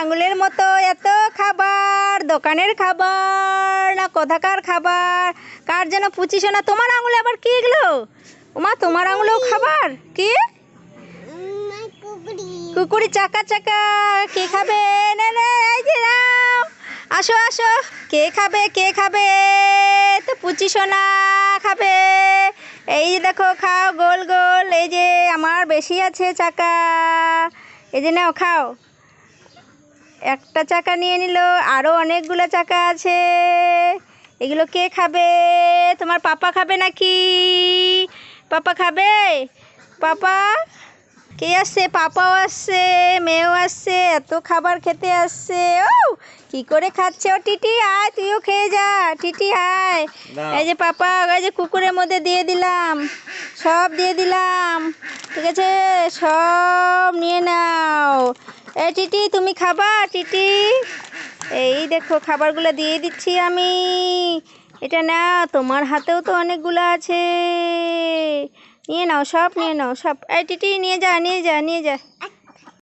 আঙুলের মতো এত খাবার, দোকানের খাবার, না কোথাকার খাবার? কার যেন পুচিস না, তোমার আঙুলে আবার কি এগুলো? ওমা তোমার আঙুলেও খাবার? কি? কুকুরি চাকা চাকা, কে খাবে? নে, এই যে নাও। আসো আসো। কে খাবে কে খাবে? তো পুচি সোনা খাবে। এই যে দেখো, খাও, গোল গোল। এই যে আমার বেশি আছে চাকা। এই যে নাও, খাও। একটা চাকা নিয়ে নিল আরও অনেকগুলো চাকা আছে। এগুলো কে খাবে? তোমার পাপা খাবে নাকি? পাপা খাবে? পাপা? কে আসছে? পাপাও আসছে মেয়েও আসছে এত খাবার খেতে আসছে। ও কি করে খাচ্ছে ও টিটি? আয় তুইও খেয়ে যা। টিটি আয়। এই যে পাপা এই যে কুকুরের মধ্যে দিয়ে দিলাম। সব দিয়ে দিলাম। ঠিক আছে? সব নিয়ে নাও। এই টিটি, তুমি খাবা, টিটি? এই দেখো, খাবারগুলো দিয়ে দিচ্ছি আমি। এটা না তোমার হাতেও তো অনেকগুলো আছে। নিয়ে নাও, সব নিয়ে নাও, সব। এই, টিটি, নিয়ে যা নিয়ে যা নিয়ে যা।